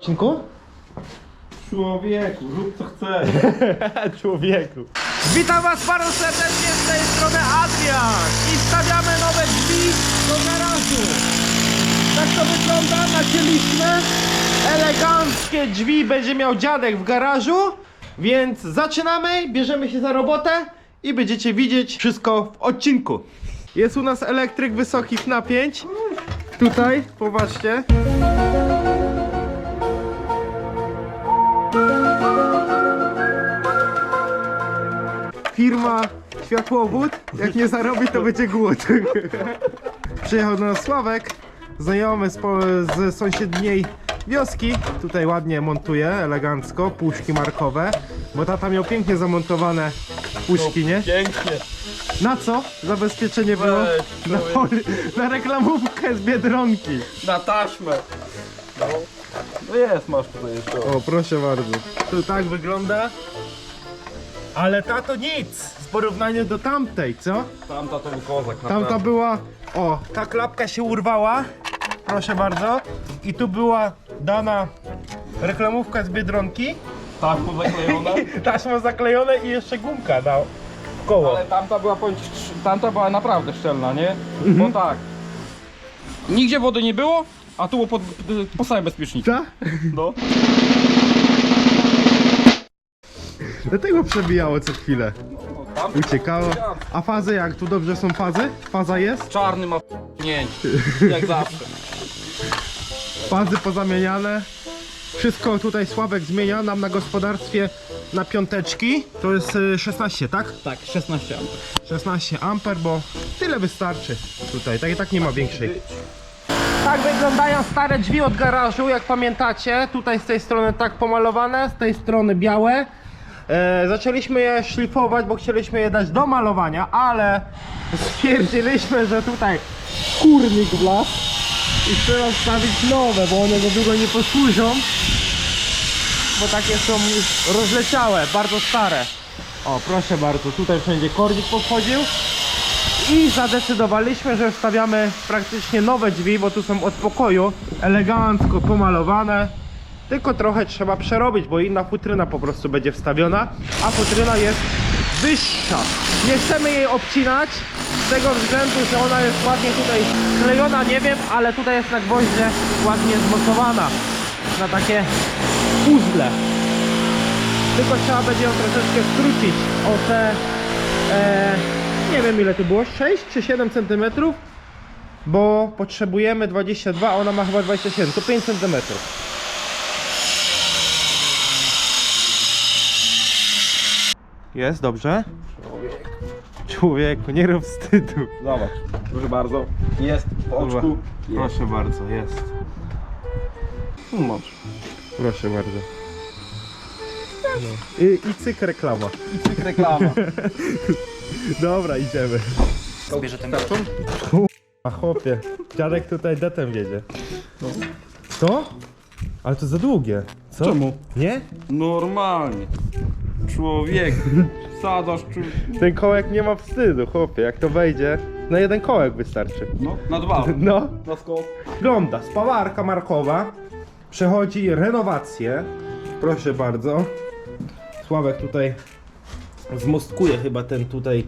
Cinku? Człowieku, rób co chcesz. Człowieku. Witam was bardzo serdecznie z tej strony Adrian i stawiamy nowe drzwi do garażu. Tak to wygląda, nacięliśmy eleganckie drzwi, będzie miał dziadek w garażu, więc zaczynamy, bierzemy się za robotę i będziecie widzieć wszystko w odcinku. Jest u nas elektryk wysokich napięć. Tutaj, popatrzcie. Firma Światłowód. Jak nie zarobi, to będzie głód. Przyjechał do nas Sławek, znajomy z, po, z sąsiedniej wioski. Tutaj ładnie montuje, elegancko, puszki markowe. Bo tata miał pięknie zamontowane puszki, nie? Pięknie. Na co zabezpieczenie było? Weź, Na, człowiek. na reklamówkę z Biedronki. Na taśmę. No. No jest, masz tutaj jeszcze. O, proszę bardzo. To tak wygląda. Ale tato nic w porównaniu do tamtej, co? Tamta to był kozak. Tamta naprawdę. była, o, ta klapka się urwała, proszę bardzo. I tu była dana reklamówka z Biedronki, Tak, zaklejona. taśma zaklejone i jeszcze gumka na koło. Ale tamta była, powiem ci, sz- tamta była naprawdę szczelna, nie? Bo tak. Nigdzie wody nie było, a tu było pod, po samej bezpieczniku. Ta? No. Dlatego przebijało co chwilę. Tam Uciekało. A fazy jak? Tu dobrze są fazy? Faza jest? czarny ma nie, jak zawsze. Fazy pozamieniane. Wszystko tutaj Sławek zmienia nam na gospodarstwie na piąteczki. To jest y, 16, tak? Tak, 16 amper. 16 amper, bo tyle wystarczy tutaj, tak i tak nie ma większej. Tak wyglądają stare drzwi od garażu, jak pamiętacie. Tutaj z tej strony tak pomalowane, z tej strony białe. E, zaczęliśmy je szlifować, bo chcieliśmy je dać do malowania, ale stwierdziliśmy, że tutaj kurnik wlazł i trzeba wstawić nowe, bo one za długo nie posłużą, bo takie są już rozleciałe, bardzo stare. O, proszę bardzo, tutaj wszędzie kornik podchodził. I zadecydowaliśmy, że wstawiamy praktycznie nowe drzwi, bo tu są od pokoju, elegancko pomalowane. Tylko trochę trzeba przerobić, bo inna futryna po prostu będzie wstawiona, a futryna jest wyższa. Nie chcemy jej obcinać z tego względu, że ona jest ładnie tutaj klejona, nie wiem, ale tutaj jest na gwoździe ładnie zmocowana na takie puzzle. Tylko trzeba będzie ją troszeczkę skrócić o te e, nie wiem ile to było, 6 czy 7 cm bo potrzebujemy 22, a ona ma chyba 27, to 5 cm. Jest, dobrze? Człowieku, nie rób wstydu. Zobacz, proszę bardzo. Jest w oczku. Jest. Proszę bardzo, jest. No, masz. Proszę bardzo. No. I, I cyk reklama. I cyk reklama. Dobra, idziemy. Zbierze ten karton? A chłopie, dziadek tutaj detem wiedzie. Co? Ale to za długie. Co? Czemu? Nie? Normalnie. Człowiek. Sadzasz czu... Ten kołek nie ma wstydu, chłopie. Jak to wejdzie, na jeden kołek wystarczy. No, na dwa. No, Na skok. wygląda. Spawarka markowa. Przechodzi renowację. Proszę bardzo. Sławek tutaj zmostkuje chyba ten tutaj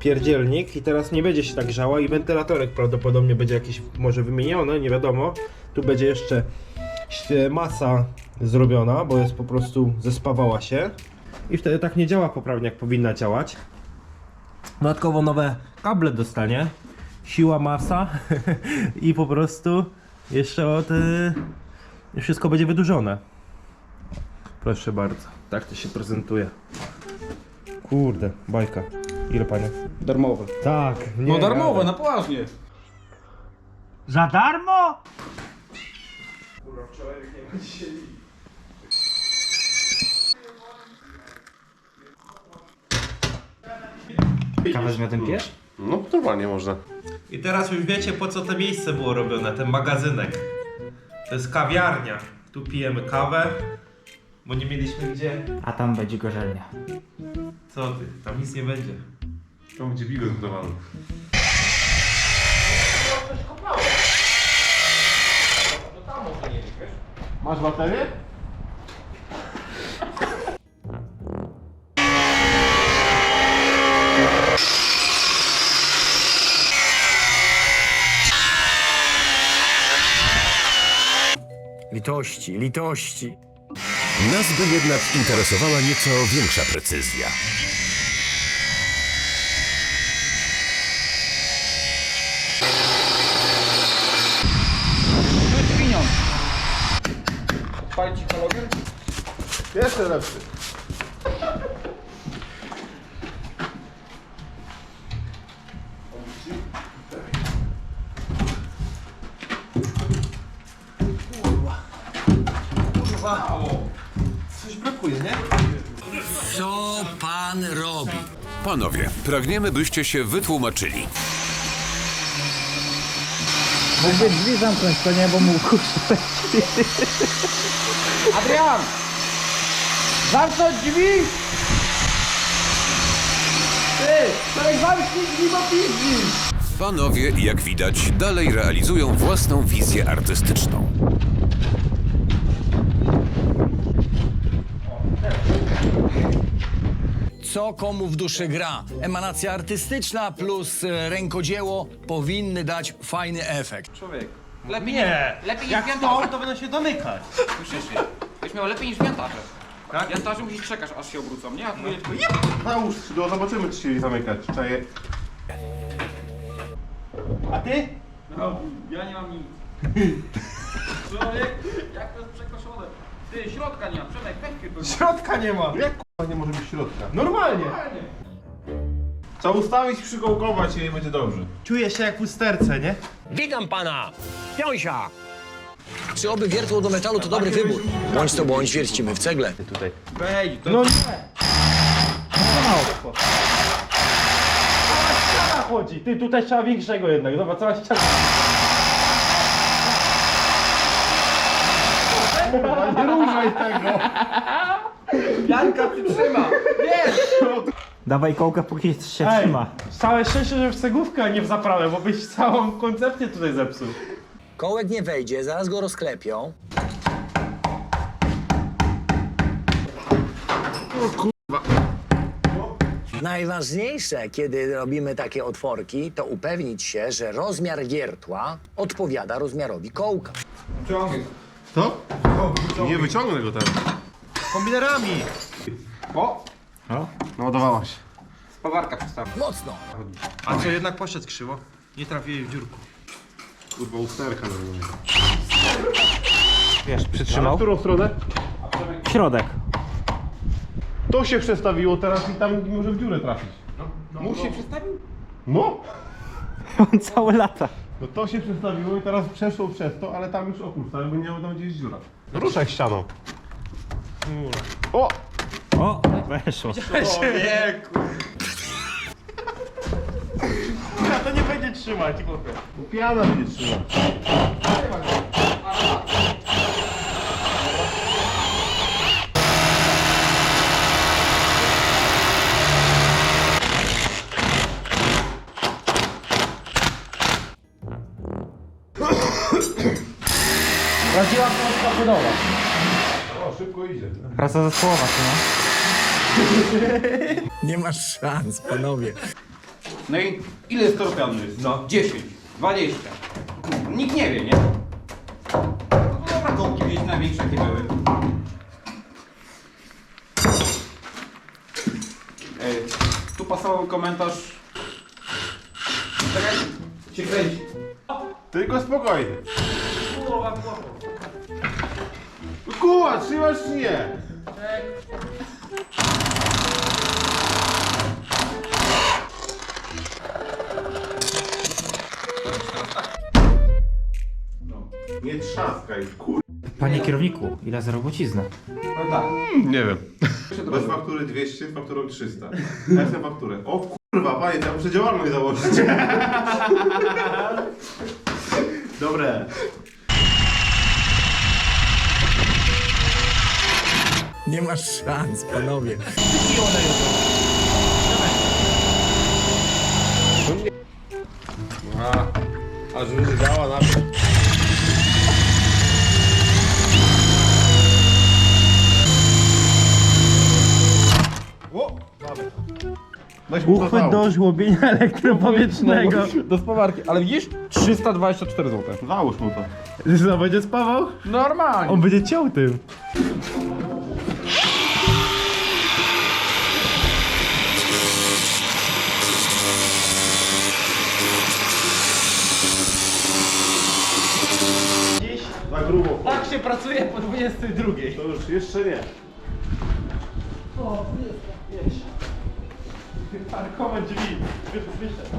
pierdzielnik i teraz nie będzie się tak grzała i wentylatorek prawdopodobnie będzie jakiś może wymieniony, nie wiadomo. Tu będzie jeszcze masa zrobiona, bo jest po prostu zespawała się i wtedy tak nie działa poprawnie jak powinna działać. Dodatkowo nowe kable dostanie, siła, masa i po prostu jeszcze od y, wszystko będzie wydłużone. Proszę bardzo, tak to się prezentuje. Kurde, bajka. Ile panie? Darmowe. Tak, nie. No darmowe, ale- na poważnie. Za darmo? Kawę z miodem pijesz? No normalnie można. I teraz już wiecie po co to miejsce było robione, ten magazynek. To jest kawiarnia. Tu pijemy kawę, bo nie mieliśmy gdzie. A tam będzie gorzelnia. Co ty, tam nic nie będzie. To będzie bigos gotowany. Masz baterię? Litości, litości. Nas by jednak interesowała nieco większa precyzja. Tu jest pieniądz. Pali ci? Jeszcze lepszy. Coś brakuje, nie? Co pan robi? Panowie, pragniemy, byście się wytłumaczyli. Mógłby drzwi zamknąć, to nie, bo mu kurczę. Adrian! Zamknąć drzwi! Ty! Człowiek zamknij drzwi, bo! Panowie, jak widać, dalej realizują własną wizję artystyczną. Co komu w duszy gra? Emanacja artystyczna plus e, rękodzieło powinny dać fajny efekt. Człowiek. Lepiej nie. Lepiej niż Jak to, to będą się domykać. Słyszysz mnie? Byś miał lepiej niż wiantarze. Tak? Wiantarze musisz czekać, aż się obrócą, nie? A tu jep! Nałóż skrzydło, zobaczymy czy się zamykać. Czaję. A ty? No, ja nie mam nic. Człowiek, jak to jest przekoszone. Ty, środka nie ma, Przemek, weź to. Środka nie ma. Jak nie może być środka? Normalnie. Trzeba ustawić, przygołkować i będzie dobrze. Czuję się jak w usterce, nie? Witam pana! Piąsia! Czy oby wiertło do metalu to dobry wybór? Bądź to bądź, wiercimy w cegle. Wejdź, to No nie. Cała ściana chodzi. Ty, tutaj trzeba większego jednak. Dobra, cała ściana. Nie ruszaj tego. Janka przytrzyma! Wiesz! Dawaj kołka, póki się Ej, trzyma. całe szczęście, że w cegłówkę, a nie w zaprawę, bo byś całą koncepcję tutaj zepsuł. Kołek nie wejdzie, zaraz go rozklepią. Najważniejsze, kiedy robimy takie otworki, to upewnić się, że rozmiar wiertła odpowiada rozmiarowi kołka. To? Nie wyciągnę go teraz. Kombinerami. O! Naładowała się. Spawarka przystawa. Mocno. A co, jednak poszedł krzywo? Nie trafiłeś w dziurku. Kurwa usterka normalnie. Wiesz, Na przytrzymał. którą stronę? Środek. To się przestawiło teraz i tam nie może w dziurę trafić. Musi się przestawił? No! On całe lata. No to się przestawiło i teraz przeszło przez to, ale tam już oprócz, tam by nie tam gdzieś dziura. No ruszaj ścianą. O! O, weszło. Ja to nie będzie trzymać, chłopie. Piana będzie trzymać. Prawdziwa polska budowa. Szybko idzie. Praca zespołowa, co no? Nie masz szans, panowie. No i ile skorpionu jest? No. 10, 20. Kurde, Nikt nie wie, nie? No to dobra, gołki wiedzieć największe jakie były. Ej, tu pasował komentarz. Czekaj, się kręci. Tylko spokojnie. Kuła, trzymasz czy nie? Nie trzaskaj, kur... Panie kierowniku, ile za robocizna? No tak. Nie wiem. Bez faktury 200, z fakturą 300. Ja chcę fakturę. O kurwa, panie, to ja muszę działalność założyć. Dobre. Nie masz szans, panowie. A, aż wydała na O, mamy. Weź mu Uchwyt do żłobienia no, elektropowietrznego. No, do spawarki, ale widzisz? 324 zł. Załóż mu to. Zresztą będzie spawał? Normalnie. On będzie ciął tym. się pracuje po 22. To już jeszcze nie. O, jest. Parkować drzwi. Wyszedł.